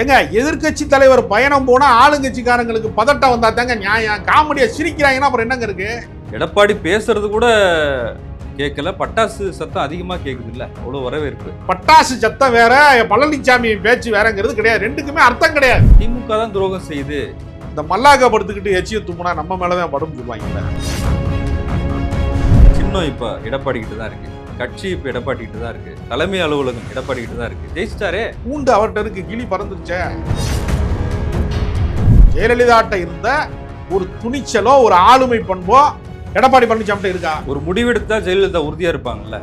ஏங்க எதிர்க்கட்சி தலைவர் பயணம் போனா ஆளுங்கட்சிக்காரங்களுக்கு பதட்டம் வந்தா தாங்க நியாயம். காமெடியா சிரிக்கிறாங்கன்னா அப்புறம் என்னங்க இருக்கு? எடப்பாடி பேசுறது கூட கேட்கல. பட்டாசு சத்தம் அதிகமா கேக்குது இல்ல அவ்வளவு வரவேற்பு. பட்டாசு சத்தம் வேற பழனிசாமி பேச்சு வேறங்கிறது கிடையாது. ரெண்டுக்குமே அர்த்தம் கிடையாது. திமுக தான் துரோகம் செய்யுது. இந்த மல்லாக்க படுத்துக்கிட்டு எச்சிய துப்புனா நம்ம மேலதான் படும் சொல்லுவாங்கல்ல சின்னம் இப்ப எடப்பாடி கிட்ட தான் இருக்கு. கட்சி இப்ப எடப்பாடி கிட்ட தான் இருக்கு. தலைமை அலுவலகம் எடப்பாடி கிட்ட தான் இருக்கு. ஜெயிச்சிட்டாரே? பூண்டு அவர்கிட்ட இருக்கு கிளி பறந்துருச்சே. ஜெயலலிதாட்ட இருந்த ஒரு துணிச்சலோ ஒரு ஆளுமை பண்போ எடப்பாடி பழனிசாமி இருக்கா? ஒரு முடிவெடுத்தா ஜெயலலிதா உறுதியா இருப்பாங்கல்ல?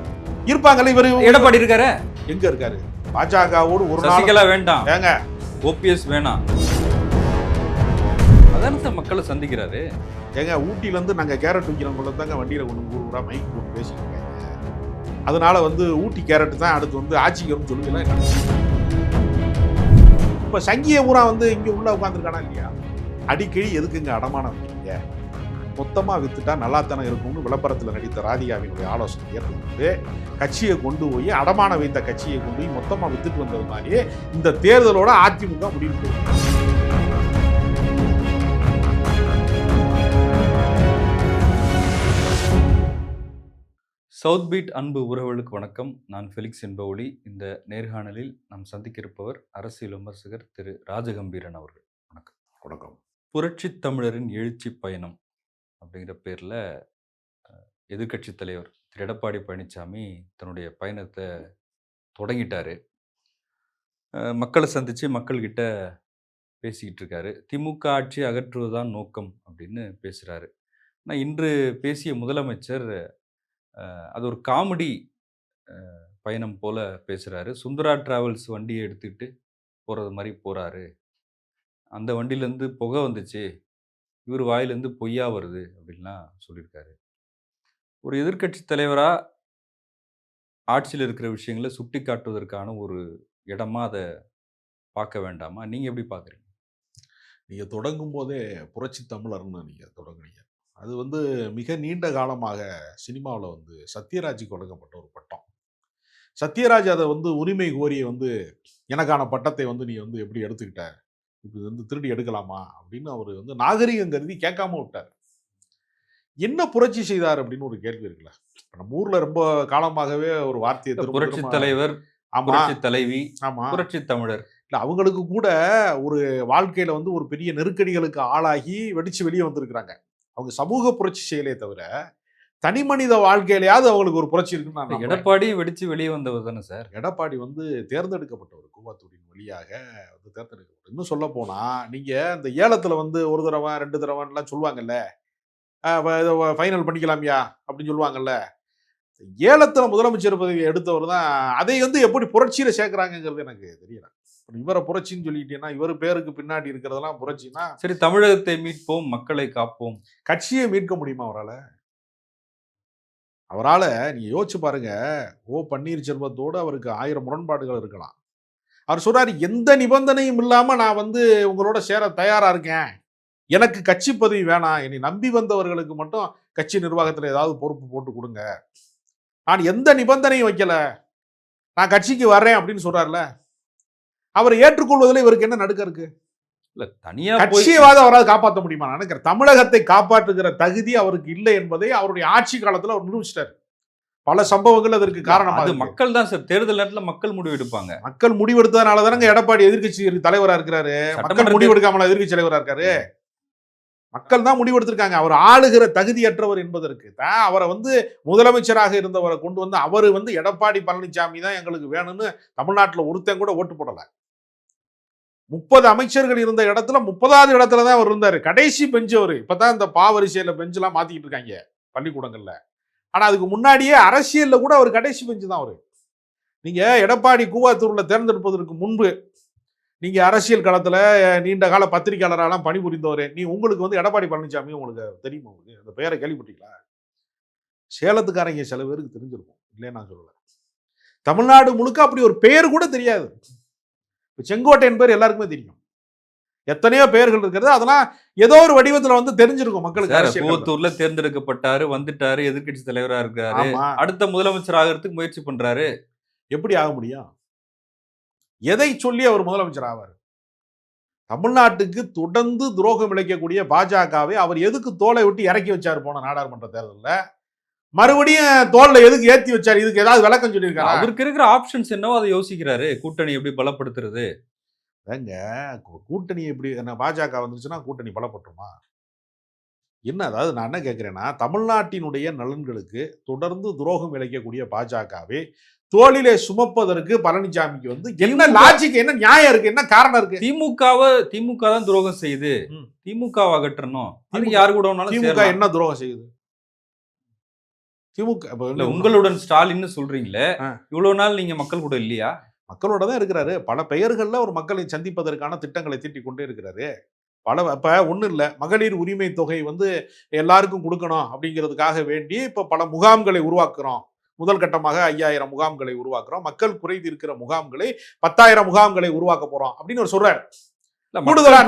இருப்பாங்கல்ல இவரு? எடப்பாடி இருக்காரு? எங்க இருக்காரு? பாஜகவோடு ஒரு நாள் சசிகலா வேண்டாம். ஏங்க? ஓபிஎஸ் வேணாம். அதான சார் மக்களை சந்திக்கிறாரு? ஏங்க ஊட்டில இருந்து நாங்க கேரட் விற்கிறவங்கள தாங்க வண்டியில கொண்டு ஊர் ஊரா மைக் போட்டு பேசிட்டு இருக்காங்க அதனால வந்து ஊட்டி கேரட் தான் அடுத்து வந்து ஆட்சிக்கு சொல்லுங்க இப்போ சங்கிய பூரா வந்து இங்கே உள்ளே உட்காந்துருக்கானா இல்லையா? அடிக்கடி எதுக்குங்க அடமானம் வைக்கிறீங்க மொத்தமாக வித்துட்டா நல்லாத்தானே இருக்கும்னு விளம்பரத்தில் நடித்த ராதிகாவினுடைய ஆலோசனை ஏற்பட்டு கட்சியை கொண்டு போய் அடமானம் வைத்த கட்சியை கொண்டு போய் மொத்தமாக வித்துட்டு வந்தது மாதிரி இந்த தேர்தலோட அதிமுக முடிவு போகுது. சவுத் பீட் அன்பு உறவுகளுக்கு வணக்கம். நான் ஃபெலிக்ஸ் என்பவொலி. இந்த நேர்காணலில் நாம் சந்திக்க இருப்பவர் அரசியல் விமர்சகர் திரு ராஜகம்பீரன் அவர்கள். வணக்கம். வணக்கம். புரட்சி தமிழரின் எழுச்சி பயணம் அப்படிங்கிற பேரில் எதிர்க்கட்சி தலைவர் திரு எடப்பாடி பழனிசாமி தன்னுடைய பயணத்தை தொடங்கிட்டாரு. மக்களை சந்தித்து மக்கள்கிட்ட பேசிக்கிட்டு இருக்காரு திமுக ஆட்சி அகற்றுவதுதான் நோக்கம் அப்படின்னு பேசுகிறாரு ஆனால் இன்று பேசிய முதலமைச்சர் அது ஒரு காமெடி பயணம் போல் பேசுகிறாரு சுந்தரா ட்ராவல்ஸ் வண்டியை எடுத்துக்கிட்டு போகிறது மாதிரி போகிறாரு அந்த வண்டியிலேருந்து புகை வந்துச்சு. இவர் வாயிலேருந்து பொய்யா வருது அப்படின்லாம் சொல்லியிருக்காரு ஒரு எதிர்க்கட்சி தலைவராக ஆட்சியில் இருக்கிற விஷயங்களை சுட்டி காட்டுவதற்கான ஒரு இடமா அதை பார்க்க வேண்டாமா? நீங்கள் எப்படி பார்க்குறீங்க? நீங்கள் தொடங்கும் போதே புரட்சி தமிழர்னு நீங்கள் தொடங்குனீங்க. அது வந்து மிக நீண்ட காலமாக சினிமாவில் வந்து சத்யராஜுக்கு வழங்கப்பட்ட ஒரு பட்டம். சத்யராஜ் அதை வந்து உரிமை கோரி வந்து எனக்கான பட்டத்தை வந்து நீ வந்து எப்படி எடுத்துக்கிட்ட? இது வந்து திருடி எடுக்கலாமா? அப்படின்னு அவர் வந்து நாகரிகம் கருதி கேட்காம விட்டார். என்ன புரட்சி செய்தார் அப்படின்னு ஒரு கேள்வி இருக்குல்ல. நம்ம ஊர்ல ரொம்ப காலமாகவே ஒரு வார்த்தையை புரட்சி தலைவர் புரட்சி தலைவி ஆமா. புரட்சி தமிழர். இல்ல அவங்களுக்கு கூட ஒரு வாழ்க்கையில வந்து ஒரு பெரிய நெருக்கடிகளுக்கு ஆளாகி வெடிச்சு வெளியே வந்திருக்கிறாங்க. அவங்க சமூக புரட்சி செய்யலே தவிர தனி மனித வாழ்க்கையிலயாவது அவங்களுக்கு ஒரு புரட்சி இருக்குன்னு. எடப்பாடி வெடிச்சு வெளியே வந்தவர் தானே சார்? எடப்பாடி வந்து தேர்ந்தெடுக்கப்பட்டவர் கூவாத்தூரின் வழியாக வந்து தேர்ந்தெடுக்கப்பட்டவர். இன்னும் சொல்ல போனா நீங்க இந்த ஏலத்துல வந்து ஒரு தடவை ரெண்டு தடவைலாம் சொல்லுவாங்கல்ல ஃபைனல் பண்ணிக்கலாம்யா அப்படின்னு சொல்லுவாங்கல்ல. ஏலத்துல முதலமைச்சர் பதவி எடுத்தவர் தான் அதை வந்து எப்படி புரட்சியில சேர்க்கறாங்கங்கிறது எனக்கு தெரியல. இவரை புரட்சின்னு சொல்லிட்டீங்கன்னா இவர் பேருக்கு பின்னாடி இருக்கிறதெல்லாம் புரட்சின்னா சரி தமிழகத்தை மீட்போம் மக்களை காப்போம். கட்சியை மீட்க முடியுமா அவரால? அவரால நீங்க யோசிச்சு பாருங்க. ஓ பன்னீர்செல்வத்தோடு அவருக்கு ஆயிரம் முரண்பாடுகள் இருக்கலாம். அவர் சொல்றாரு எந்த நிபந்தனையும் இல்லாம நான் வந்து உங்களோட சேர தயாரா இருக்கேன். எனக்கு கட்சி பதவி வேணாம். என்னை நம்பி வந்தவர்களுக்கு மட்டும் கட்சி நிர்வாகத்துல ஏதாவது பொறுப்பு போட்டு கொடுங்க. நான் எந்த நிபந்தனையும் வைக்கல. நான் கட்சிக்கு வர்றேன் அப்படின்னு சொல்றாருல. அவரை ஏற்றுக்கொள்வதில் இவருக்கு என்ன நடுக்கம் இருக்கு? இல்ல தனியா கட்சியவாத அவரால் காப்பாற்ற முடியுமா? நான் நினைக்கிறேன். தமிழகத்தை காப்பாற்றுகிற தகுதி அவருக்கு இல்லை என்பதை அவருடைய ஆட்சி காலத்துல அவர் நிரூபிச்சிட்டார். பல சம்பவங்கள் அதற்கு காரணமாக அது. மக்கள் தான் சார். தேர்தல் நேரத்துல மக்கள் முடிவு எடுப்பாங்க மக்கள் முடிவெடுத்ததுனால தானங்க எடப்பாடி எதிர்க்கட்சி தலைவரா இருக்கிறாரு. மக்கள் முடிவெடுக்காமல எதிர்க்கட்சி தலைவரா இருக்காரு? மக்கள் தான் முடிவெடுத்திருக்காங்க. அவர் ஆளுகிற தகுதியற்றவர் என்பதற்கு தான் அவரை வந்து முதலமைச்சராக இருந்தவரை கொண்டு வந்து அவர் வந்து எடப்பாடி பழனிசாமி தான் எங்களுக்கு வேணும்னு தமிழ்நாட்டுல ஒருத்தன் கூட ஓட்டு போடல. முப்பது அமைச்சர்கள் இருந்த இடத்துல முப்பதாவது இடத்துல தான் அவர் இருந்தார். கடைசி பெஞ்சு அவர். இப்போ தான் இந்த பாவரிசையில் பெஞ்செல்லாம் மாற்றிக்கிட்டு இருக்காங்க பள்ளிக்கூடங்களில். ஆனால் அதுக்கு முன்னாடியே அரசியலில் கூட அவர் கடைசி பெஞ்சு தான் அவர். நீங்கள் எடப்பாடி கூவாத்தூரில் தேர்ந்தெடுப்பதற்கு முன்பு நீங்கள் அரசியல் களத்தில் நீண்ட கால பத்திரிகையாளரெல்லாம் பணிபுரிந்தவர் நீ உங்களுக்கு வந்து எடப்பாடி பழனிசாமி உங்களுக்கு தெரியுமா? உங்களுக்கு அந்த பெயரை கேள்விப்பட்டீங்களா? சேலத்துக்காரங்க சில பேருக்கு தெரிஞ்சிருக்கும். இல்லையே நான் சொல்லலை. தமிழ்நாடு முழுக்க அப்படி ஒரு பெயர் கூட தெரியாது. இப்ப செங்கோட்டையன் பேர் எல்லாருக்குமே தெரியும். எத்தனையோ பெயர்கள் இருக்கிறது. அதெல்லாம் ஏதோ ஒரு வடிவத்துல வந்து தெரிஞ்சிருக்கும் மக்களுக்கு. கூவத்தூர்ல தேர்ந்தெடுக்கப்பட்டாரு வந்துட்டாரு எதிர்க்கட்சி தலைவரா இருக்காரு. அடுத்த முதலமைச்சர் ஆகிறதுக்கு முயற்சி பண்றாரு. எப்படி ஆக முடியும்? எதை சொல்லி அவர் முதலமைச்சர் ஆவார்? தமிழ்நாட்டுக்கு தொடர்ந்து துரோகம் இழைக்கக்கூடிய பாஜகவை அவர் எதுக்கு தோலை விட்டு இறக்கி வச்சாரு போன நாடாளுமன்ற தேர்தலில்? மறுபடியும் தோல்ல எதுக்கு ஏத்தி வச்சாரு? இதுக்கு ஏதாவது விளக்கம் சொல்லியிருக்காரு? அவருக்கு இருக்கிற ஆப்ஷன்ஸ் என்னவோ அதை யோசிக்கிறாரு. கூட்டணி எப்படி பலப்படுத்துறது? ஏங்க கூட்டணி எப்படி என்ன பாஜக வந்துருச்சுன்னா கூட்டணி பலப்பட்டுருமா? என்ன அதாவது நான் என்ன கேட்கிறேன்னா தமிழ்நாட்டினுடைய நலன்களுக்கு தொடர்ந்து துரோகம் இழைக்கக்கூடிய பாஜகவை தோளிலே சுமப்பதற்கு பழனிசாமிக்கு வந்து என்ன திமுக லாஜிக் என்ன நியாயம் இருக்கு? என்ன காரணம் இருக்கு? திமுகவை திமுக தான் துரோகம் செய்யுது. ம். திமுகவை அகற்றணும். திமுக யாரு கூட திமுக. என்ன துரோகம் செய்யுது? திமுக இப்ப உங்களுடன் ஸ்டாலின்னு சொல்றீங்களே. இவ்வளவு நாள் நீங்க மக்கள் கூட இல்லையா? மக்களோட தான் இருக்கிறாரு. பல பெயர்கள்ல ஒரு மக்களை சந்திப்பதற்கான திட்டங்களை தீட்டிக் கொண்டே இருக்கிறாரு. பல இப்ப ஒண்ணும் இல்ல. மகளிர் உரிமை தொகை வந்து எல்லாருக்கும் கொடுக்கணும் அப்படிங்கிறதுக்காக வேண்டி இப்ப பல முகாம்களை உருவாக்குறோம். முதல் கட்டமாக ஐயாயிரம் முகாம்களை உருவாக்குறோம். மக்கள் குறை தீர்க்கிற முகாம்களை பத்தாயிரம் முகாம்களை உருவாக்க போறோம் அப்படின்னு அவர் சொல்றாரு. கூடுதலா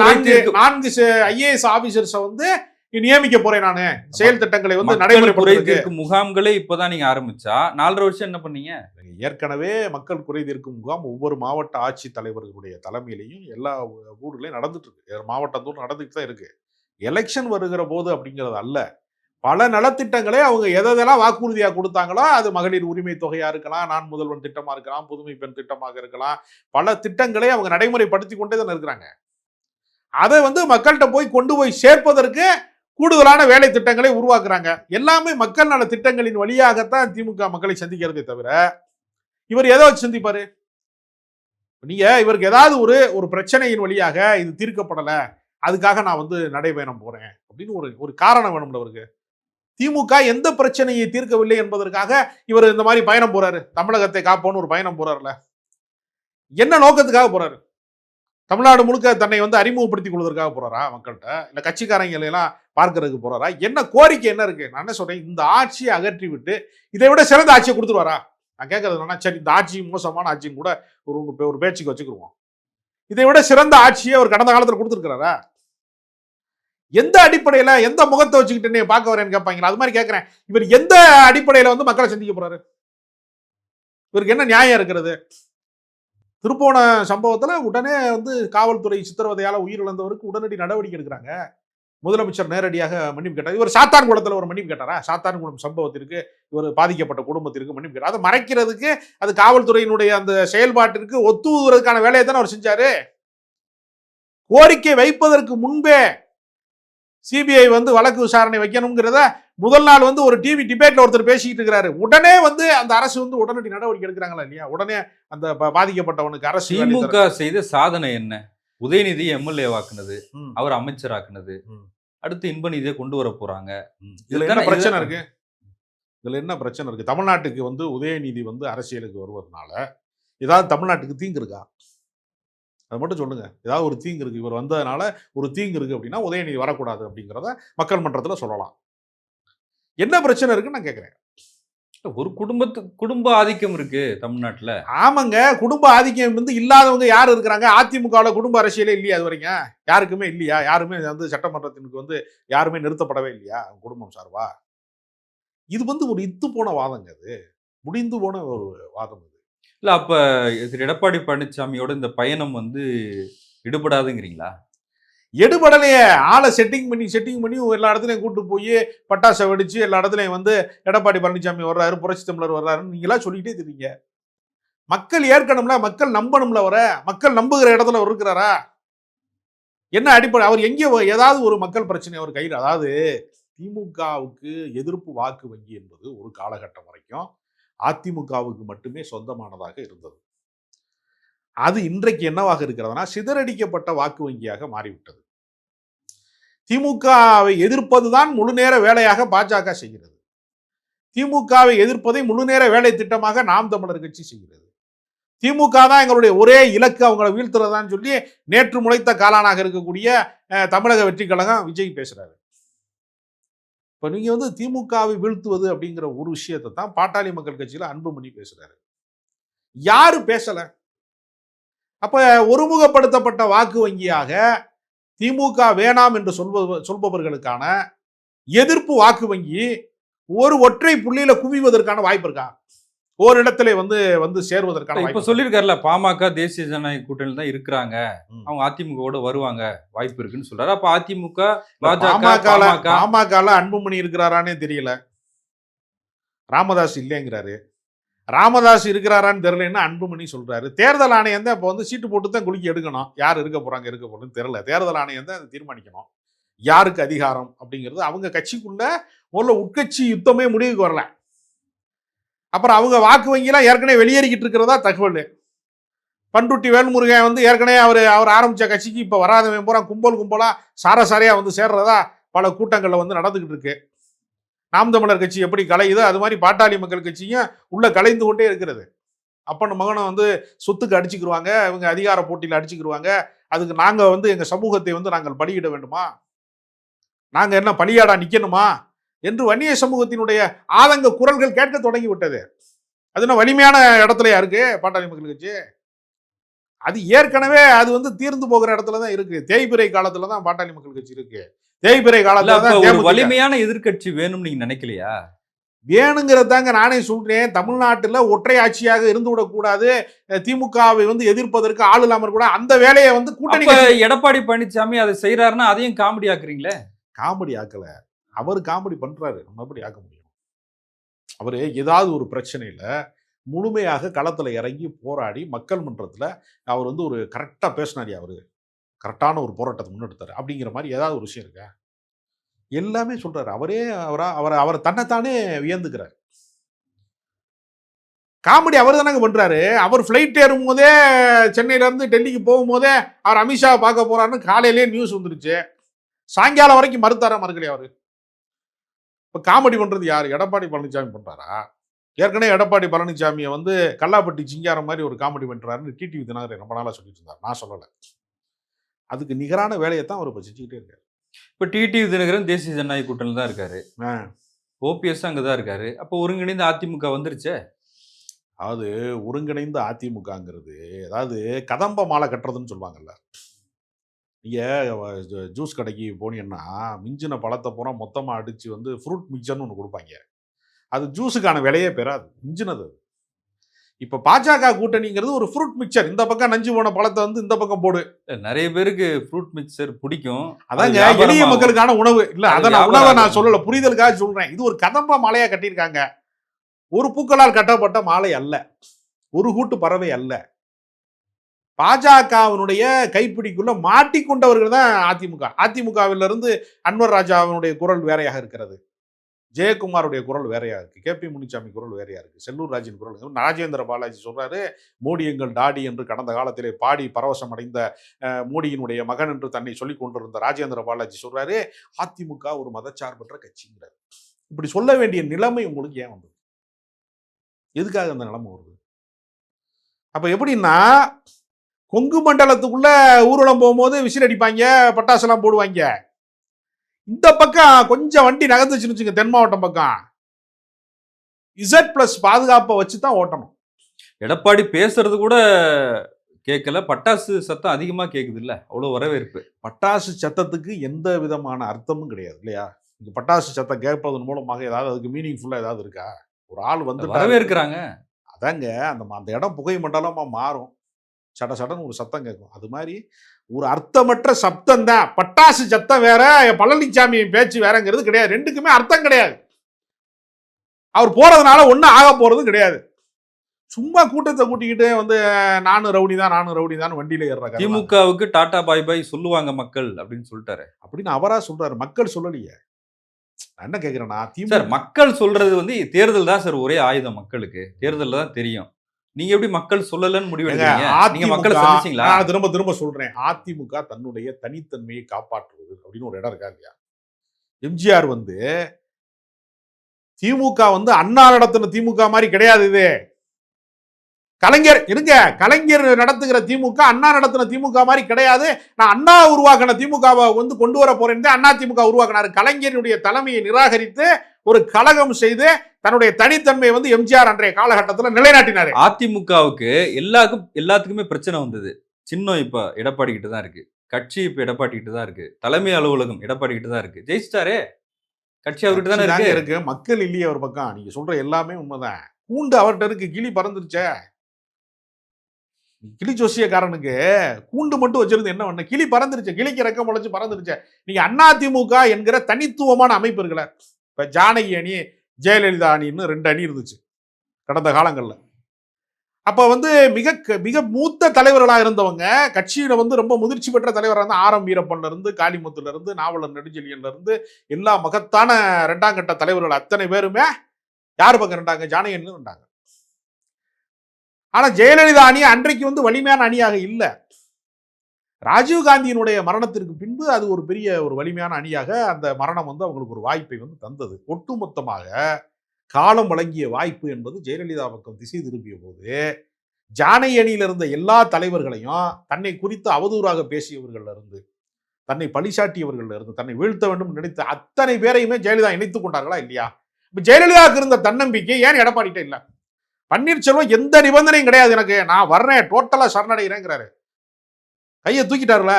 நான்கு ஐஏஎஸ் ஆபீசர்ஸை வந்து நியமிக்க போறேன் நானு. செயல் திட்டங்களை வந்து நடைமுறைப்படுத்துறதுக்கு. முகாம்களே இப்பதான் நீங்க ஆரம்பிச்சா நாலரை வருஷம் என்ன பண்ணீங்க? ஏற்கனவே மக்கள் குறை தீர்க்கும் முகாம் ஒவ்வொரு மாவட்ட ஆட்சி தலைவர்களுடைய தலைமையிலையும் எல்லா ஊ- ஊர்லயும் நடந்துட்டு இருக்கு. மாவட்டம் தோறும் நடந்துட்டு தான் இருக்கு. எலெக்ஷன் வருகிற போது அப்படிங்கிறது அல்ல. பல நலத்திட்டங்களை அவங்க எதெல்லாம் வாக்குறுதியா கொடுத்தாங்களோ அது மகளிர் உரிமை தொகையா இருக்கலாம் நான் முதல்வன் திட்டமா இருக்கலாம் புதுமை பெண் திட்டமாக இருக்கலாம். பல திட்டங்களை அவங்க நடைமுறைப்படுத்தி கொண்டே தான் இருக்கிறாங்க. அதை வந்து மக்கள்கிட்ட போய் கொண்டு போய் சேர்ப்பதற்கு கூடுதலான வேலை திட்டங்களை உருவாக்குறாங்க. எல்லாமே மக்கள் நல திட்டங்களின் வழியாகத்தான் திமுக மக்களை சந்திக்கிறதே தவிர இவர் எதை வச்சு சந்திப்பாரு? நீங்க இவருக்கு ஏதாவது ஒரு ஒரு பிரச்சனையின் வழியாக இது தீர்க்கப்படலை அதுக்காக நான் வந்து நடைபயணம் போறேன் அப்படின்னு ஒரு ஒரு காரணம் வேணும்ல அவருக்கு. திமுக எந்த பிரச்சனையை தீர்க்கவில்லை என்பதற்காக இவர் இந்த மாதிரி பயணம் போறாரு. தமிழகத்தை காப்போன்னு ஒரு பயணம் போறாருல. என்ன நோக்கத்துக்காக போறாரு? தமிழ்நாடு முழுக்க தன்னை வந்து அறிமுகப்படுத்திக் கொள்வதற்காக போறாரா மக்கள்கிட்ட? இல்லை கட்சிக்காரங்களை எல்லாம் பார்க்கறதுக்கு போறாரா? என்ன கோரிக்கை என்ன இருக்கு? நான் என்ன சொல்றேன்? இந்த ஆட்சியை அகற்றி விட்டு இதை விட சிறந்த ஆட்சியை கொடுத்துருவாரா நான் கேட்கறது என்னன்னா சரி இந்த ஆட்சி மோசமான ஆட்சியும் கூட ஒரு ஒரு பேச்சுக்கு வச்சுக்கிடுவோம் இதை விட சிறந்த ஆட்சியை அவர் கடந்த காலத்தில் கொடுத்துருக்கிறாரா? எந்த அடிப்படையில் எந்த முகத்தை வச்சுக்கிட்டு நீ பார்க்க வரேன்னு கேட்பாங்களா? அது மாதிரி கேட்குறேன். இவர் எந்த அடிப்படையில் வந்து மக்களை சந்திக்க போறாரு? இவருக்கு என்ன நியாயம் இருக்கிறது? திருப்போன சம்பவத்தில் உடனே வந்து காவல்துறை சித்திரவதையால் உயிரிழந்தவருக்கு உடனடி நடவடிக்கை எடுக்கிறாங்க. முதலமைச்சர் நேரடியாக மன்னிப்பு கேட்டார். இவர் சாத்தான்குளத்துல ஒரு மன்னிப்பு கேட்டாரா? சாத்தான்குளம் சம்பவத்திற்கு இவர் பாதிக்கப்பட்ட குடும்பத்திற்கு மன்னிப்பு கேட்டார். அதை மறைக்கிறதுக்கு அது காவல்துறையினுடைய அந்த செயல்பாட்டிற்கு ஒத்துவதற்கான வேலையை தானே அவர் செஞ்சாரு? கோரிக்கை வைப்பதற்கு முன்பே சிபிஐ வந்து வழக்கு விசாரணை வைக்கணுங்கிறத முதல் நாள் வந்து ஒரு டிவி டிபேட்ல ஒருத்தர் பேசிக்கிட்டு இருக்கிறாரு. உடனே வந்து அந்த அரசு வந்து உடனடி நடவடிக்கை எடுக்கிறாங்களா இல்லையா? உடனே அந்த பாதிக்கப்பட்டவனுக்கு அரசு திமுக செய்த சாதனை என்ன? உதயநிதி எம்எல்ஏ வாக்குனது அவர் அமைச்சராக்குனது. அடுத்து இன்ப நிதியை கொண்டு வர போறாங்க. இதுல என்ன பிரச்சனை. இருக்கு? இதுல என்ன பிரச்சனை இருக்கு? தமிழ்நாட்டுக்கு வந்து உதயநிதி வந்து அரசியலுக்கு வருவதனால ஏதாவது தமிழ்நாட்டுக்கு தீங்கு இருக்கா? அது மட்டும் சொல்லுங்க. ஏதாவது ஒரு தீங்கு இருக்கு. இவர் வந்ததுனால ஒரு தீங்கு இருக்கு அப்படின்னா உதயநிதி வரக்கூடாது அப்படிங்கிறத மக்கள் மன்றத்துல சொல்லலாம். என்ன பிரச்சனை இருக்குன்னு நான் கேட்கிறேன் ஒரு குடும்பத்து குடும்ப ஆதிக்கம் இருக்கு தமிழ்நாட்டுல. ஆமாங்க குடும்ப ஆதிக்கம் வந்து இல்லாதவங்க யார் இருக்கிறாங்க? அதிமுகவுல குடும்ப அரசியலே இல்லையா அது வரைக்கும்? யாருக்குமே இல்லையா? யாருமே வந்து சட்டமன்றத்திற்கு வந்து யாருமே நிறுத்தப்படவே இல்லையா? குடும்பம் சார்பா? இது வந்து ஒரு இத்து போன வாதங்க அது. முடிந்து போன ஒரு வாதம் இது இல்ல அப்ப திரு. எடப்பாடி பழனிசாமியோட இந்த பயணம் வந்து விடுபடாதுங்கிறீங்களா எடுபடலையே. ஆளை செட்டிங் பண்ணி செட்டிங் பண்ணி எல்லா இடத்துலையும் கூட்டு போய் பட்டாசை வெடிச்சு எல்லா இடத்துலையும் வந்து எடப்பாடி பழனிசாமி வர்றாரு புரட்சி தமிழர் வர்றாருன்னு நீங்களா சொல்லிட்டே தெரியுங்க மக்கள் ஏற்கனம்ல மக்கள் நம்பணும்ல வர மக்கள் நம்புகிற இடத்துல அவர் இருக்கிறாரா? என்ன அடிப்படை? அவர் எங்கே ஏதாவது ஒரு மக்கள் பிரச்சனை அவர் கையில். அதாவது திமுகவுக்கு எதிர்ப்பு வாக்கு வங்கி என்பது ஒரு காலகட்டம் வரைக்கும் அதிமுகவுக்கு மட்டுமே சொந்தமானதாக இருந்தது. அது இன்றைக்கு என்னவாக இருக்கிறதுனா சிதறடிக்கப்பட்ட வாக்கு வங்கியாக மாறிவிட்டது. திமுகவை எதிர்ப்பதுதான் முழு நேர வேலையாக பாஜக செய்கிறது. திமுகவை எதிர்ப்பதை முழு நேர வேலை திட்டமாக நாம் தமிழர் கட்சி செய்கிறது. திமுக தான் எங்களுடைய ஒரே இலக்கு அவங்கள வீழ்த்துறதான்னு சொல்லி நேற்று முளைத்த காலானாக இருக்கக்கூடிய அஹ், தமிழக வெற்றி கழகம் விஜய் பேசுறாரு. இப்ப நீங்க வந்து திமுகவை வீழ்த்துவது அப்படிங்கிற ஒரு விஷயத்தை தான் பாட்டாளி மக்கள் கட்சியில அன்புமணி பேசுறாரு. யாரு பேசலை? அப்ப ஒருமுகப்படுத்தப்பட்ட வாக்கு வங்கியாக திமுக வேணாம் என்று சொல்பவ சொல்பவர்களுக்கான எதிர்ப்பு வாக்கு வங்கி ஒரு ஒற்றை புள்ளியில குவிவதற்கான வாய்ப்பு இருக்கா? ஓரிடத்திலே வந்து வந்து சேர்வதற்கான இப்ப வாய்ப்பு சொல்லியிருக்காருல்ல பாமக தேசிய ஜனநாயக கூட்டணியில் தான் இருக்கிறாங்க. அவங்க அதிமுகவோட வருவாங்க வாய்ப்பு இருக்குன்னு சொல்றாரு. அப்ப அதிமுக பாஜக பாமக. அன்புமணி இருக்கிறாரானே தெரியல. ராமதாஸ் இல்லைங்கிறாரு. ராமதாஸ் இருக்கிறாரான்னு தெரிலன்னா அன்புமணி சொல்கிறாரு தேர்தல் ஆணையம் தான் இப்போ வந்து சீட்டு போட்டு தான் குலுக்கி எடுக்கணும். யார் இருக்க போகிறாங்க இருக்க போறதுன்னு தெரில தேர்தல் ஆணையம் தான் அதை தீர்மானிக்கணும். யாருக்கு அதிகாரம் அப்படிங்கிறது அவங்க கட்சிக்குள்ள முதல்ல உட்கட்சி யுத்தமே முடிவுக்கு வரல. அப்புறம் அவங்க வாக்கு வங்கிலாம் ஏற்கனவே வெளியேறிக்கிட்டு இருக்கிறதா தகவல். பண்ருட்டி வேல்முருகன் வந்து ஏற்கனவே அவர் அவர் ஆரம்பிச்ச கட்சிக்கு இப்போ வராதவன் பூரா கும்பல் கும்பலாக சாரசாரியாக வந்து சேர்றதா பல கூட்டங்களில் வந்து நடந்துக்கிட்டு இருக்கு. நாம் தமிழர் கட்சி எப்படி கலையுதோ அது மாதிரி பாட்டாளி மக்கள் கட்சியும் உள்ள கலைந்து கொண்டே இருக்கிறது. அப்பன் மகனை வந்து சொத்துக்கு அடிச்சுக்கிடுவாங்க இவங்க அதிகார போட்டியில் அடிச்சுக்கிடுவாங்க அதுக்கு நாங்கள் வந்து எங்கள் சமூகத்தை வந்து நாங்கள் பலியிட வேண்டுமா? நாங்கள் என்ன பலியாடா நிற்கணுமா என்று வன்னிய சமூகத்தினுடைய ஆதங்க குரல்கள் கேட்க தொடங்கி விட்டது. அது என்ன வலிமையான இடத்துலயா இருக்கு பாட்டாளி மக்கள் கட்சி? அது ஏற்கனவே அது வந்து தீர்ந்து போகிற இடத்துல தான் இருக்கு. தேய்பிரை காலத்துல தான் பாட்டாளி மக்கள் கட்சி இருக்கு. தேய்பிறை காலத்துல. வலிமையான எதிர்க்கட்சி வேணும்னு நீங்க நினைக்கலையா? வேணுங்கிறதாங்க நானே சொல்றேன். தமிழ்நாட்டுல ஒற்றை ஆட்சியாக இருந்து விடக்கூடாது திமுகவை வந்து எதிர்ப்பதற்கு ஆள் இல்லாம கூட அந்த வேலையை வந்து கூட்டணி எடப்பாடி பழனிசாமி அதை செய்யறாருன்னா அதையும் காமெடி ஆக்குறீங்களே? காமெடி ஆக்கல. அவர் காமெடி பண்றாரு. நம்ம எப்படி ஆக்க முடியும்? அவரு ஏதாவது ஒரு பிரச்சனையில முழுமையாக களத்துல இறங்கி போராடி மக்கள் மன்றத்துல அவர் வந்து ஒரு கரெக்டா பேசினாரு அவரு. கரெக்டான ஒரு போராட்டத்தை முன்னெடுத்தார். அப்படிங்கிற மாதிரி ஏதாவது ஒரு விஷயம் இருக்கா? எல்லாமே சொல்கிறாரு அவரே அவரா அவர் அவர் தன்னைத்தானே வியந்துக்கிறார். காமெடி அவர் தானங்க பண்ணுறாரு அவர் ஃப்ளைட் ஏறும் போதே சென்னையிலேருந்து டெல்லிக்கு போகும்போதே அவர் அமித்ஷாவை பார்க்க போறாருன்னு காலையிலேயே நியூஸ் வந்துருச்சு. சாயங்காலம் வரைக்கும் மறுத்தாரா மறுக்கலையா அவர்? இப்போ காமெடி பண்ணுறது யார்? எடப்பாடி பழனிசாமி பண்ணுறாரா ஏற்கனவே எடப்பாடி பழனிசாமியை வந்து கல்லாப்பட்டி சிங்காரம் மாதிரி ஒரு காமெடி பண்ணுறாருன்னு டிடிவி தினகரன் ரொம்ப நாளாக சொல்லிட்டு இருந்தார். நான் சொல்லலை. அதுக்கு நிகரான வேலையை தான் அவர் இப்ப செஞ்சுக்கிட்டே இருக்காரு. இப்ப டிடிவி தினகரன் தேசிய ஜனநாயக கூட்டணியில் தான் இருக்காரு. ஆ. ஓபிஎஸ் அங்கதான் இருக்காரு. அப்ப ஒருங்கிணைந்த அதிமுக வந்துருச்சே? அதாவது ஒருங்கிணைந்த அதிமுகங்கிறது அதாவது கதம்ப மாலை கட்டுறதுன்னு சொல்லுவாங்கல்ல. நீங்க அஹ், ஜூ- ஜூஸ் கடைக்கு போனீங்கன்னா மிஞ்சின பழத்தை பூரா மொத்தமா அடிச்சு வந்து ஃப்ரூட் மிக்சர்னு ஒன்று கொடுப்பாங்க. அது ஜூஸுக்கான விலையே பெறாது. மிஞ்சினது அது. இப்ப பாஜக கூட்டணிங்கிறது ஒரு ஃப்ரூட் மிக்சர் இந்த பக்கம் நஞ்சு போன பழத்தை வந்து இந்த பக்கம் போடு. நிறைய பேருக்கு ஃப்ரூட் மிக்சர் பிடிக்கும். அதாங்க எளிய. மக்களுக்கான உணவு. இல்ல அது நான் உணவை நான். சொல்லல புரிதலுக்காக சொல்றேன். இது ஒரு கதம்ப மாலையா கட்டியிருக்காங்க. ஒரு பூக்களால் கட்டப்பட்ட மாலை அல்ல. ஒரு கூட்டு பறவை அல்ல. பாஜகவினுடைய கைப்பிடிக்குள்ள மாட்டிக்கொண்டவர்கள் தான் அதிமுக. அதிமுகவில இருந்து அன்வர் ராஜாவினுடைய குரல் வேறையாக இருக்கிறது. ஜெயக்குமாருடைய குரல் வேறையா இருக்குது கே. பி. முனிசாமி குரல் வேறையா இருக்குது செல்லூர் ராஜின் குரல் ராஜேந்திர பாலாஜி சொல்கிறாரு மோடி எங்கள் டாடி என்று கடந்த காலத்திலே பாடி பரவசம் அடைந்த மோடியினுடைய மகன் என்று தன்னை சொல்லி கொண்டிருந்த ராஜேந்திர பாலாஜி சொல்கிறாரு அதிமுக ஒரு மதச்சார்பற்ற கட்சிங்கிறார். இப்படி சொல்ல வேண்டிய நிலைமை உங்களுக்கு ஏன் வந்தது? எதுக்காக அந்த நிலைமை வருது? அப்போ எப்படின்னா கொங்கு மண்டலத்துக்குள்ளே ஊர்வலம் போகும்போது விசில் அடிப்பாங்க பட்டாசுலாம் போடுவாங்க. இந்த பக்கம் கொஞ்சம் வண்டி நகர்ந்துச்சுன்னு வச்சுங்க தென் மாவட்டம் பக்கம். இசட் பிளஸ் பாதுகாப்பை வச்சு தான் ஓட்டணும். எடப்பாடி பேசுறது கூட கேட்கல. பட்டாசு சத்தம் அதிகமா கேக்குது இல்ல அவ்வளவு வரவேற்பு. பட்டாசு சத்தத்துக்கு எந்த விதமான அர்த்தமும் கிடையாது இல்லையா? இங்க பட்டாசு சத்தம் கேட்பதன் மூலமாக ஏதாவது அதுக்கு மீனிங்ஃபுல்லா ஏதாவது இருக்கா? ஒரு ஆள் வந்து வரவேற்கிறாங்க. அதாங்க அந்த அந்த இடம் புகை மண்டலமா மாறும். சட சடன்னு ஒரு சத்தம் கேட்கும். அது மாதிரி ஒரு அர்த்தமற்ற சப்தம் தான் பட்டாசு சத்தம் வேற பழனிசாமி பேச்சு வேறங்கிறது கிடையாது. ரெண்டுக்குமே அர்த்தம் கிடையாது. அவர் போறதுனால ஒன்றும் ஆக போறது கிடையாது. சும்மா கூட்டத்தை கூட்டிக்கிட்டு வந்து நானும் ரவுடி தான் நானும் ரவுடி தான் வண்டியில ஏறுற கதை தான். திமுகவுக்கு டாடா பாய் பாய் சொல்லுவாங்க மக்கள் அப்படின்னு சொல்லிட்டாரு. அப்படின்னு அவரா சொல்றாரு. மக்கள் சொல்லலையே. என்ன கேக்குறேன்னா சார் திமுக மக்கள் சொல்றது வந்து தேர்தல் தான் சார் ஒரே ஆயுதம் மக்களுக்கு. தேர்தல்ல தான் தெரியும். நீங்க எப்படி மக்கள் சொல்லலன்னு முடிவு மக்களை சந்திச்சீங்களா? நான் திரும்ப திரும்ப சொல்றேன். அதிமுக தன்னுடைய தனித்தன்மையை காப்பாற்றுவது அப்படின்னு ஒரு இடம் இருக்கா இல்லையா? எம்ஜிஆர் வந்து திமுக வந்து அண்ணா நடத்தின திமுக மாதிரி கிடையாது இது. கலைஞர் இருங்க. கலைஞர் நடத்துகிற திமுக அண்ணா நடத்தின திமுக மாதிரி கிடையாது. நான் அண்ணா உருவாக்கின திமுகவை வந்து கொண்டு வர போறேன் அண்ணா திமுக உருவாக்கினார். கலைஞருடைய தலைமையை நிராகரித்து ஒரு கழகம் செய்து தன்னுடைய தனித்தன்மையை வந்து எம்ஜிஆர் அன்றைய காலகட்டத்தில் நிலைநாட்டினார். அதிமுகவுக்கு எல்லாருக்கும் எல்லாத்துக்குமே பிரச்சனை வந்தது. சின்னம் இப்ப எடப்பாடி கிட்ட தான் இருக்கு. கட்சி இப்ப எடப்பாடி கிட்ட தான் இருக்கு. தலைமை அலுவலகம் எடப்பாடி கிட்ட தான் இருக்கு. ஜெயிச்சிட்டாரே. கட்சி அவர்கிட்ட தானே இருக்கு? இருக்கு. மக்கள் இல்லையே ஒரு பக்கம். நீங்க சொல்ற எல்லாமே உண்மைதான். கூண்டு அவர்கிட்ட இருக்கு. கிளி பறந்துருச்சே. கிளி ஜோசியக்காரனுக்கு கூண்டு மட்டும் வச்சிருந்து என்ன பண்ண? கிளி பறந்துருச்சு. கிளிக்கு ரெக்க முளைச்சு பறந்துருச்சு. நீங்க அதிமுக என்கிற தனித்துவமான அமைப்பு இருக்குல்ல. இப்போ ஜானகி அணி ஜெயலலிதா அணின்னு ரெண்டு அணி இருந்துச்சு கடந்த காலங்களில். அப்போ வந்து மிக மிக மூத்த தலைவர்களாக இருந்தவங்க கட்சியில் வந்து ரொம்ப முதிர்ச்சி பெற்ற தலைவராக இருந்தால் ஆரம் வீரப்பன்ல இருந்து இருந்து நாவலர் நெடுஞ்செழியன்லேருந்து எல்லா மகத்தான ரெண்டாம் கட்ட தலைவர்கள் அத்தனை பேருமே யார் பக்கம் இருந்தாங்க? ஜானகி இருந்தாங்க. ஆனால் ஜெயலலிதா அணி அன்றைக்கு வந்து வலிமையான அணியாக இல்லை. ராஜீவ் காந்தியினுடைய மரணத்திற்கு பின்பு அது ஒரு பெரிய ஒரு வலிமையான அணியாக அந்த மரணம் வந்து அவங்களுக்கு ஒரு வாய்ப்பை வந்து தந்தது. ஒட்டுமொத்தமாக காலம் வழங்கிய வாய்ப்பு என்பது ஜெயலலிதா பக்கம் திசை திரும்பிய போது ஜானை அணியில் இருந்த எல்லா தலைவர்களையும் தன்னை குறித்து அவதூறாக பேசியவர்கள்ல இருந்து தன்னை பழிசாட்டியவர்கள்ல இருந்து தன்னை வீழ்த்த வேண்டும் நினைத்த அத்தனை பேரையுமே ஜெயலலிதா இணைத்துக் கொண்டார்களா இல்லையா? இப்போ ஜெயலலிதாவுக்கு இருந்த தன்னம்பிக்கை ஏன் எடப்பாடிட்ட இல்லை? பன்னீர்செல்வம் எந்த நிபந்தனையும் கிடையாது எனக்கு. நான் வர்றேன் டோட்டலாக சரணடைகிறேங்கிறாரு. கையை தூக்கிட்டாருல?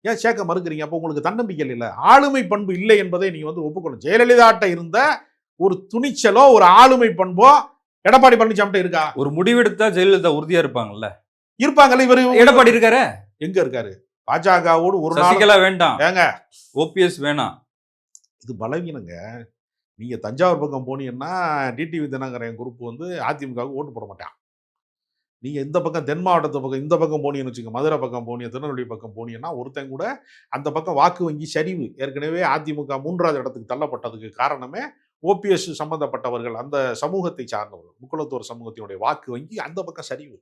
ஏன் சேர்க்க மறுக்கிறீங்க? அப்போ உங்களுக்கு தன்னம்பிக்கை இல்லை. ஆளுமை பண்பு இல்லை என்பதை நீங்க வந்து ஒப்புக்கணும் ஜெயலலிதாட்ட இருந்த ஒரு துணிச்சலோ ஒரு ஆளுமை பண்போ எடப்பாடி பழனிசாமிட்ட இருக்கா? ஒரு முடிவெடுத்தா ஜெயலலிதா உறுதியா இருப்பாங்கல்ல? இருப்பாங்கல்ல இவரு? எடப்பாடி இருக்காரு? எங்க இருக்காரு? பாஜகவோடு ஒரு நாள் சசிகலா வேண்டாம். ஏங்க. ஓபிஎஸ் வேணாம். இது பலவீனங்க. நீங்க தஞ்சாவூர் பக்கம் போனீங்கன்னா டிடிவி தினகரன் குரூப் வந்து அதிமுகவுக்கு ஓட்டு போட மாட்டான். நீங்கள் இந்த பக்கம் தென் மாவட்டத்து பக்கம் இந்த பக்கம் போனீங்கன்னு வச்சுங்க மதுரை பக்கம் போனீங்க திருநெல்வேலி பக்கம் போனீங்கன்னா ஒருத்தன் கூட அந்த பக்கம் வாக்கு வங்கி சரிவு ஏற்கனவே அதிமுக மூன்றாவது இடத்துக்கு தள்ளப்பட்டதுக்கு காரணமே ஓபிஎஸ் சம்பந்தப்பட்டவர்கள் அந்த சமூகத்தை சார்ந்தவர்கள் முக்குளத்தூர் சமூகத்தினுடைய வாக்கு வங்கி அந்த பக்கம் சரிவு.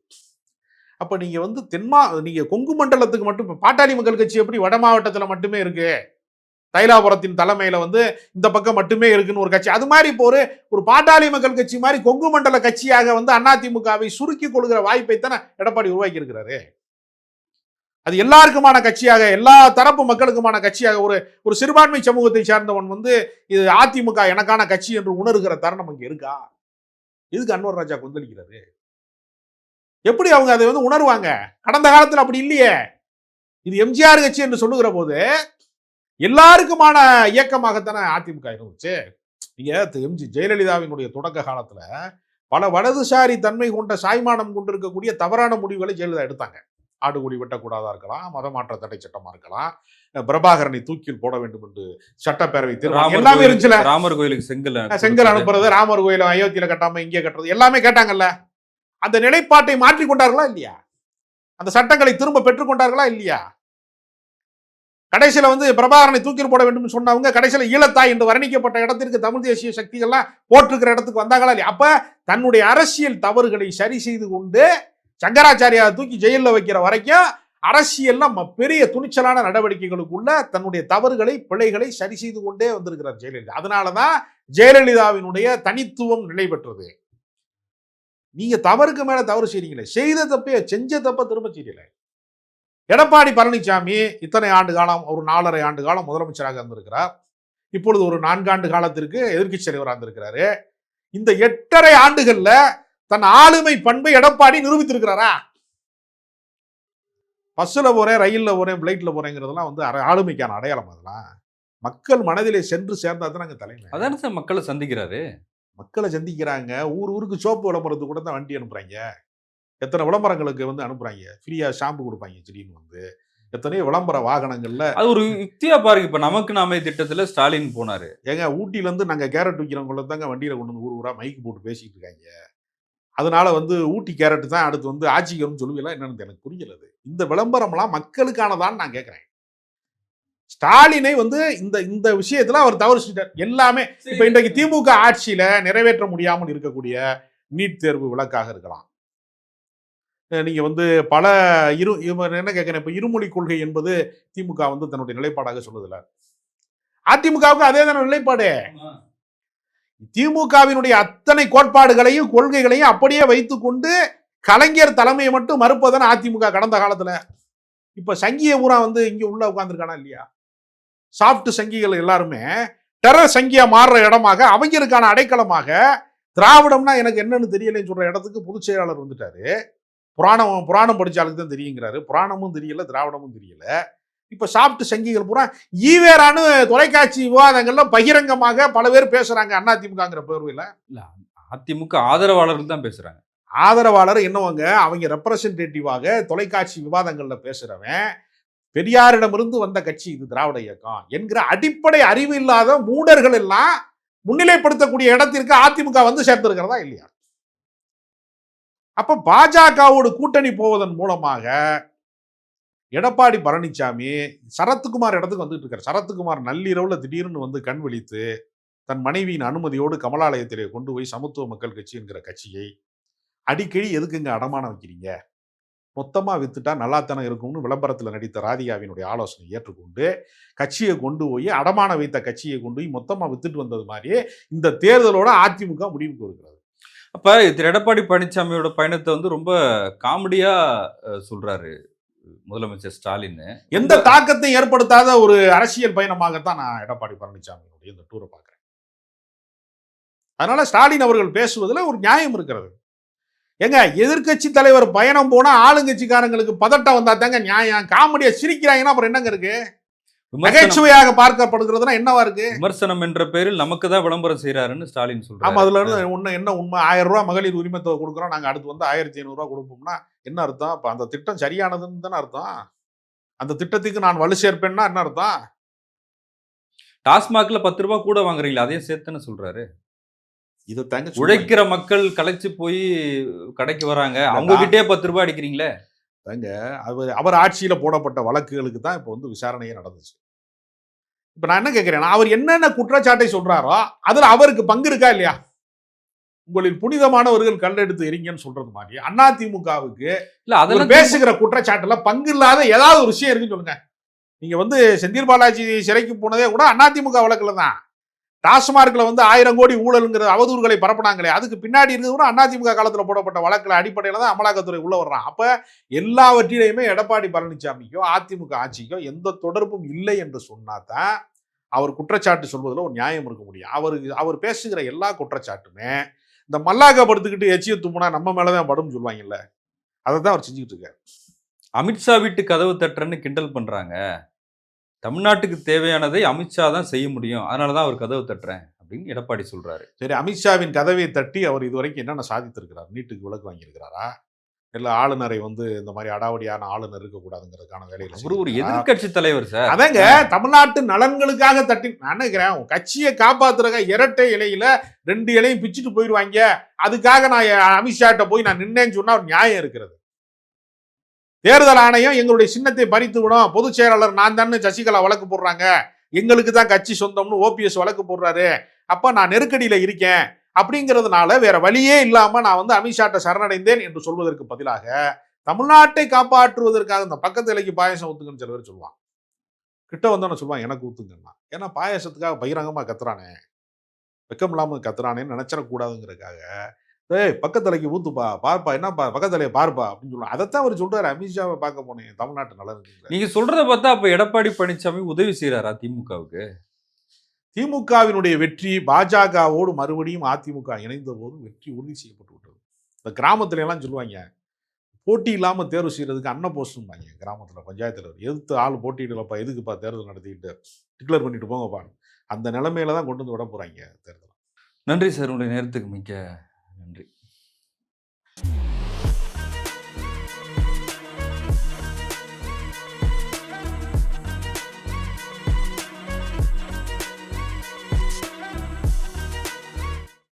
அப்போ நீங்கள் வந்து தென்மா நீங்கள் கொங்கு மண்டலத்துக்கு மட்டும் இப்போ பாட்டாளி மக்கள் கட்சி எப்படி வட மாவட்டத்தில் மட்டுமே இருக்கு? தைலாபுரத்தின் தலைமையில வந்து இந்த பக்கம் மட்டுமே இருக்குன்னு ஒரு கட்சி. அது மாதிரி இப்போ ஒரு ஒரு பாட்டாளி மக்கள் கட்சி மாதிரி கொங்கு மண்டல கட்சியாக வந்து அதிமுகவை சுருக்கி கொள்கிற வாய்ப்பை தானே எடப்பாடி உருவாக்கி இருக்கிறாரு அது எல்லாருக்குமான கட்சியாக எல்லா தரப்பு மக்களுக்குமான கட்சியாக ஒரு ஒரு சிறுபான்மை சமூகத்தை சார்ந்தவன் வந்து இது அதிமுக எனக்கான கட்சி என்று உணர்கிற தருணம் அங்கே இருக்கா? இதுக்கு அன்வர் ராஜா கொந்தளிக்கிறாரு? எப்படி அவங்க அதை வந்து உணர்வாங்க? கடந்த காலத்துல அப்படி இல்லையே. இது எம்ஜிஆர் கட்சி என்று சொல்லுகிற போது எல்லாருக்குமான இயக்கமாகத்தானே அதிமுக இருந்துச்சு. நீங்க எம்ஜி ஜெயலலிதாவினுடைய தொடக்க காலத்துல பல வலதுசாரி தன்மை கொண்ட சாய்மானம் கொண்டிருக்கக்கூடிய தவறான முடிவுகளை ஜெயலலிதா எடுத்தாங்க. ஆடுகுடி வெட்டக்கூடாதா இருக்கலாம் மதமாற்ற தடை சட்டமா இருக்கலாம் பிரபாகரனை தூக்கில் போட வேண்டும் என்று சட்டப்பேரவை ராமர் எல்லாமே இருந்துச்சுல. ராமர் கோயிலுக்கு செங்கல் செங்கல் அனுப்புறது ராமர் கோயில அயோத்தியில கட்டாம இங்கே கட்டுறது எல்லாமே கேட்டாங்கல்ல. அந்த நிலைப்பாட்டை மாற்றிக் கொண்டார்களா இல்லையா? அந்த சட்டங்களை திரும்ப பெற்றுக்கொண்டார்களா இல்லையா? கடைசியில் வந்து பிரபாகரனை தூக்கில் போட வேண்டும் சொன்னவங்க கடைசியில் ஈழத்தாய் என்று வர்ணிக்கப்பட்ட இடத்திற்கு தமிழ் தேசிய சக்திகள்லாம் போட்டிருக்கிற இடத்துக்கு வந்தாங்களா இல்லையா? அப்போ தன்னுடைய அரசியல் தவறுகளை சரி செய்து கொண்டு சங்கராச்சாரியா தூக்கி ஜெயிலில் வைக்கிற வரைக்கும் அரசியல்லாம் ம- பெரிய துணிச்சலான நடவடிக்கைகளுக்குள்ள தன்னுடைய தவறுகளை பிழைகளை சரி செய்து கொண்டே வந்திருக்கிறார் ஜெயலலிதா. அதனால தான் ஜெயலலிதாவினுடைய தனித்துவம் நிலை பெற்றது. நீங்க தவறுக்கு மேல தவறு செய்றீங்களே. செய்த தப்பையை செஞ்ச தப்ப திரும்ப செய்யலை. எடப்பாடி பழனிசாமி இத்தனை ஆண்டு காலம் ஒரு நாலரை ஆண்டு காலம் முதலமைச்சராக இருந்திருக்கிறார். இப்பொழுது ஒரு நான்காண்டு காலத்திற்கு எதிர்க்கட்சி தலைவராக இருந்திருக்கிறாரு. இந்த எட்டரை ஆண்டுகள்ல தன் ஆளுமை பண்பை எடப்பாடி நிரூபித்திருக்கிறாரா? பஸ்ஸில் போறேன் ரயில்ல போறேன் பிளைட்ல போறேங்கிறதெல்லாம் வந்து ஆளுமைக்கான அடையாளம் அதெல்லாம். மக்கள் மனதிலே சென்று சேர்ந்தா தான் அங்கே தலைமை. அதானே சார் மக்களை சந்திக்கிறாரு. மக்களை சந்திக்கிறாங்க. ஊர் ஊருக்கு சோப்பு விளம்பரத்துக்கு கூட தான் வண்டி அனுப்புறாங்க. எத்தனை விளம்பரங்களுக்கு வந்து அனுப்புறாங்க? ஃப்ரீயா ஷாம்பு கொடுப்பாங்க திடீர்னு வந்து. எத்தனையோ விளம்பர வாகனங்கள்ல அது ஒரு யுக்தியா பாருங்க. இப்ப நமக்கு நாமே திட்டத்துல ஸ்டாலின் போனாரு. ஏங்க ஊட்டில இருந்து நாங்க கேரட் விற்கிறவங்கள தாங்க வண்டியில கொண்டு வந்து ஊர் ஊரா மைக்கு போட்டு பேசிட்டு இருக்காங்க. அதனால வந்து ஊட்டி கேரட் தான் அடுத்து வந்து ஆட்சிக்கு வரும்னு சொல்லுவீங்களா என்னன்னு எனக்கு புரியல அது. இந்த விளம்பரம்லாம் மக்களுக்கானதான்னு நான் கேட்கிறேன். ஸ்டாலினை வந்து இந்த இந்த விஷயத்துல அவர் தவறு எல்லாமே இப்ப இன்றைக்கு திமுக ஆட்சியில நிறைவேற்ற முடியாமல் இருக்கக்கூடிய நீட் தேர்வு விலக்காக இருக்கலாம். அஹ் நீங்க வந்து பல இரு என்ன கேட்கிறேன் இப்ப இருமொழி கொள்கை என்பது திமுக வந்து தன்னுடைய நிலைப்பாடாக சொல்லுதுல. அதிமுகவுக்கு அதே தானே நிலைப்பாடு. திமுகவினுடைய அத்தனை கோட்பாடுகளையும் கொள்கைகளையும் அப்படியே வைத்துக்கொண்டு கலைஞர் தலைமையை மட்டும் மறுப்பதான அதிமுக கடந்த காலத்துல. இப்ப சங்கிய ஊரா வந்து இங்க உள்ள உட்கார்ந்துருக்கானா இல்லையா? சாஃப்ட் சங்கிகள் எல்லாருமே டெரர் சங்கியா மாறுற இடமாக அவங்களுக்கான அடைக்கலமாக திராவிடம்னா எனக்கு என்னன்னு தெரியலன்னு சொல்ற இடத்துக்கு பொதுச் செயலாளர் வந்துட்டாரு. புராணம் புராணம் படிச்சாலுக்கு தான் தெரியுங்கிறாரு. புராணமும் தெரியல திராவிடமும் தெரியல. இப்ப சாப்பிட்டு சங்கிகள் பூரா ஈவேரான்னு தொலைக்காட்சி விவாதங்கள்ல பகிரங்கமாக பல பேர் பேசுறாங்க அதிமுகங்கிற பேர்வையில. இல்ல அதிமுக ஆதரவாளர்கள் தான் பேசுறாங்க. ஆதரவாளர் என்னவங்க? அவங்க ரெப்ரசன்டேட்டிவாக தொலைக்காட்சி விவாதங்கள்ல பேசுறவன் பெரியாரிடமிருந்து வந்த கட்சி இது திராவிட இயக்கம் என்கிற அடிப்படை அறிவு இல்லாத மூடர்கள் எல்லாம் முன்னிலைப்படுத்தக்கூடிய இடத்திற்கு அதிமுக வந்து சேர்ந்திருக்கிறதா இல்லையா? அப்ப பாஜகவோடு கூட்டணி போவதன் மூலமாக எடப்பாடி பழனிசாமி சரத்குமார் இடத்துக்கு வந்துட்டு இருக்கார். சரத்குமார் நள்ளிரவுல திடீர்னு வந்து கண் விழித்து தன் மனைவியின் அனுமதியோடு கமலாலயத்திலே கொண்டு போய் சமத்துவ மக்கள் கட்சி என்கிற கட்சியை அடிக்கடி எதுக்குங்க அடமானம் வைக்கிறீங்க? மொத்தமாக வித்துட்டா நல்லாத்தானே இருக்கும்னு விளம்பரத்தில் நடித்த ராதிகாவினுடைய ஆலோசனை ஏற்றுக்கொண்டு கட்சியை கொண்டு போய் அடமான வைத்த கட்சியை கொண்டு போய் மொத்தமாக வித்துட்டு வந்தது மாதிரியே இந்த தேர்தலோட அதிமுக முடிவுக்கு வருகிறது. அப்ப திரு எடப்பாடி பழனிசாமியோட பயணத்தை வந்து ரொம்ப காமெடியா அஹ், சொல்றாரு முதலமைச்சர் ஸ்டாலின். எந்த தாக்கத்தையும் ஏற்படுத்தாத ஒரு அரசியல் பயணமாகத்தான் நான் எடப்பாடி பழனிசாமியினுடைய இந்த டூரை பார்க்கிறேன். அதனால ஸ்டாலின் அவர்கள் பேசுவதுல ஒரு நியாயம் இருக்கிறது. ஏங்க எதிர்க்கட்சி தலைவர் பயணம் போனா ஆளுங்கட்சிக்காரங்களுக்கு பதட்டம் வந்தா தாங்க நியாயம். காமெடியா சிரிக்கிறாங்கன்னா அப்புறம் என்னங்க இருக்கு? விமர்சனம் நகைச்சுவையாக பார்க்கப்படுகிறதுனா என்னவா இருக்கு? விமர்சனம் என்ற பெயரில் நமக்கு தான் விளம்பரம் செய்யறாருன்னு ஸ்டாலின் ஆமா சொல்றாரு அதுல இருந்து என்ன உண்மை? ஆயிரம் ரூபாய் மகளிர் உரிமை தொகை கொடுக்குறோம் நாங்க அடுத்து வந்து ஆயிரத்தி ஐநூறு ரூபாய் கொடுப்போம்னா என்ன அர்த்தம்? அப்ப அந்த திட்டம் சரியானதுன்னு தானே அர்த்தம்? அந்த திட்டத்துக்கு நான் வலு சேர்ப்பேன்னா என்ன அர்த்தம்? டாஸ்மாக்ல பத்து ரூபாய் கூட வாங்குறீங்களா அதையும் சேர்த்துன்னு சொல்றாரு. இதை தாங்க. உழைக்கிற மக்கள் களைச்சு போய் கடைக்கு வராங்க. அவங்க கிட்டே பத்து ரூபாய் அடிக்கிறீங்களே? தாங்க. அவர் அவர் ஆட்சியில போடப்பட்ட வழக்குகளுக்கு தான் இப்போ வந்து விசாரணையே நடந்துச்சு. இப்ப நான் என்ன கேட்கிறேன் அவர் என்னென்ன குற்றச்சாட்டை சொல்றாரோ அதுல அவருக்கு பங்கு இருக்கா இல்லையா? உங்களில் புனிதமானவர்கள் கல்லெடுத்து எரிங்கன்னு சொல்றது மாதிரி. அதிமுகவுக்கு இல்ல அவர் அதெல்லாம் பேசுகிற குற்றச்சாட்டுல பங்கு இல்லாத ஏதாவது ஒரு விஷயம் இருக்குன்னு சொல்லுங்க. நீங்க வந்து செந்தில் பாலாஜி சிறைக்கு போனதே கூட அதிமுக வழக்குல தான். டாஸ்மார்க்கில் வந்து ஆயிரம் கோடி ஊழலுங்கிற அவதூறுகளை பரப்புனாங்களே அதுக்கு பின்னாடி இருந்தது கூட அதிமுக காலத்தில் போடப்பட்ட வழக்குல அடிப்படையில் தான் அமலாக்கத்துறை உள்ள வர்றான். அப்போ எல்லாவற்றிலையுமே எடப்பாடி பழனிசாமிக்கோ அதிமுக ஆட்சிக்கோ எந்த தொடர்பும் இல்லை என்று சொன்னாதான் அவர் குற்றச்சாட்டு சொல்வதில் ஒரு நியாயம் இருக்க முடியும். அவருக்கு அவர் பேசுகிற எல்லா குற்றச்சாட்டுமே இந்த மல்லாக்க படுத்துக்கிட்டு எச்சிய தும்புனா நம்ம மேலதான் படும் சொல்லுவாங்கல்ல அதை தான் அவர் செஞ்சுக்கிட்டு இருக்காரு. அமித்ஷா வீட்டு கதவு தட்டுறன்னு கிண்டல் பண்ணுறாங்க தமிழ்நாட்டுக்கு தேவையானதை அமித்ஷா தான் செய்ய முடியும். அதனாலதான் அவர் கதவு தட்டுறேன் அப்படின்னு எடப்பாடி சொல்றாரு. சரி அமித்ஷாவின் கதவை தட்டி அவர் இதுவரைக்கும் என்னென்ன சாதித்திருக்கிறார்? நீட்டுக்கு விலக்கு வாங்கியிருக்கிறாரா? இல்ல ஆளுநரை வந்து இந்த மாதிரி அடாவடியான ஆளுநர் இருக்கக்கூடாதுங்கிறதுக்கான வேலையில ஒரு செஞ்சிருக்காரா? எதிர்க்கட்சி தலைவர் சார். அதங்க தமிழ்நாட்டு நலன்களுக்காக தட்டி நான் நினைக்கிறேன் உன் கட்சியை காப்பாத்துறக்க இரட்டை இலையில ரெண்டு இலையும் பிச்சுட்டு போயிடுவாங்க. அதுக்காக நான் அமித்ஷாட்ட போய் நான் நின்னேன்னு சொன்னா ஒரு நியாயம் இருக்கிறது. தேர்தல் ஆணையம் எங்களுடைய சின்னத்தை பறித்து விடும். பொதுச் செயலாளர் நான் தானே சசிகலா வழக்கு போடுறாங்க. எங்களுக்கு தான் கட்சி சொந்தம்னு ஓபிஎஸ் வழக்கு போடுறாரு. அப்போ நான் நெருக்கடியில் இருக்கேன். அப்படிங்கிறதுனால வேற வழியே இல்லாமல் நான் வந்து அமித்ஷாட்ட சரணடைந்தேன் என்று சொல்வதற்கு பதிலாக தமிழ்நாட்டை காப்பாற்றுவதற்காக இந்த பக்கத்து இலைக்கு பாயசம் ஊத்துங்கன்னு சில பேர் சொல்லுவான் கிட்ட வந்தோன்னு சொல்லுவான் எனக்கு ஊத்துங்கன்னா ஏன்னா பாயாசத்துக்காக பகிரங்கமாக கத்துறானே. வெக்கம் இல்லாமல் கத்துறானேன்னு நினச்சிடக்கூடாதுங்கிறதுக்காக டேய் பக்கத்தலைக்கு ஊத்துப்பா பார்ப்பா என்னப்பா பக்கத்தலையை பார்ப்பா அப்படின்னு சொல்லுவாங்க. அதைத்தான் அவர் சொல்றாரு. அமித்ஷாவை பார்க்க போனேன். தமிழ்நாட்டு நலனுக்கு நீங்க சொல்றத பார்த்தா அப்ப எடப்பாடி பழனிசாமி உதவி செய்யறாரா திமுகவுக்கு? திமுகவினுடைய வெற்றி பாஜகவோடு மறுபடியும் அதிமுக இணைந்த போது வெற்றி உறுதி செய்யப்பட்டு விட்டது. இந்த கிராமத்துல எல்லாம் சொல்லுவாங்க போட்டி இல்லாம தேர்வு செய்யறதுக்கு அன்ன போஸ்ட்பாங்க கிராமத்துல பஞ்சாயத்துல. எதிர்த்து ஆள் போட்டியிடலப்பா எதுக்குப்பா தேர்தல் நடத்திக்கிட்டு? டிக்ளேர் பண்ணிட்டு போங்கப்பா. அந்த நிலைமையில தான் கொண்டு வந்து விட போறாங்க தேர்தல். நன்றி சார். உங்களுடைய நேரத்துக்கு மிக்க